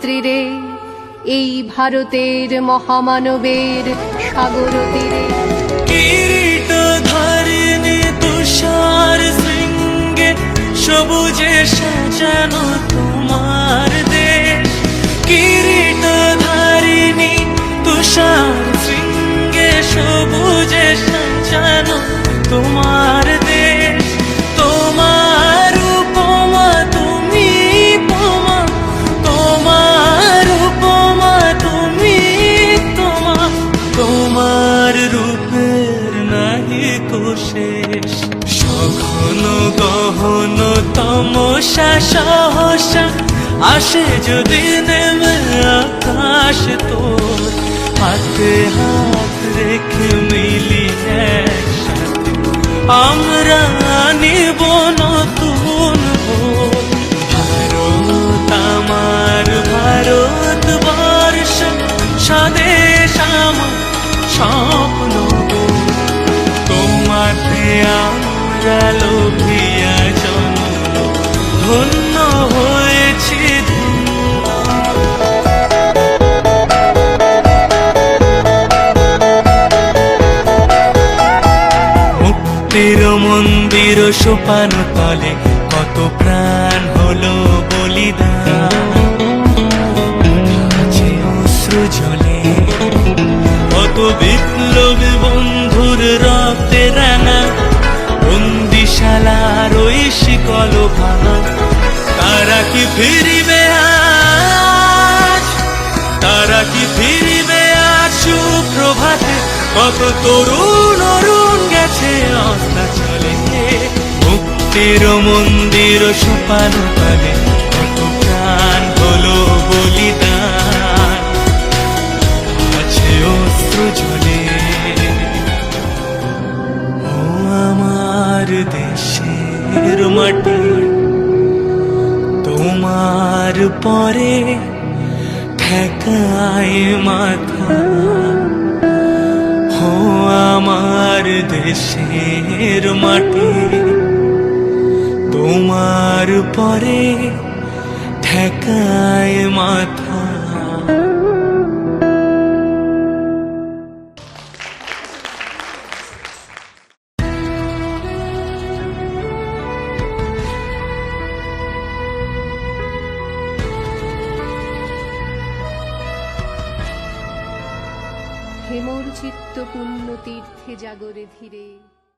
ধরিত্রীরে এই ভারতের মহামানবের সাগর তীরে। কিরীট ধারিণী তুষার শৃঙ্গে, সবুজে সাজানো তোমার দেশ। কিরীট ধারিণী তুষার শৃঙ্গে, সবুজে সাজানো তোমার তমসা সহসা আসে যদি নেমে আকাশ তোর হাতে হাত রেখে মিলি আমরা নিব নতুন ভোর। ভারত আমার ভারত বর্ষ স্বদেশ স্বপ্ন। তোমাতে আমরা লোভিয়া মন্দির সোপান তলে কত প্রাণ হলো বলিদান। অশ্রু কত বিপ্লবী বন্ধুর রক্তে রাঙা, বন্দিশালার ওই শিকল ভাঙা। তারা কি ফিরিবে আজ? তারা কি ফিরিবে আজ সুপ্রভাতে? কত তরুণ অরুণ গেছে অস্তা মুক্তির মন্দির সোপান তলে কত প্রাণ হলো বলিদান। আছে অস্ত্র ঝলে ও আমার দেশের মাটি, তোমার পরে ঠেকায় মাথা। ও আমার দেশের মাটি। তোমার পরে ঠেকায় মাথা। হেমর চিত্ত পুণ্য তীর্থে জাগরে ধীরে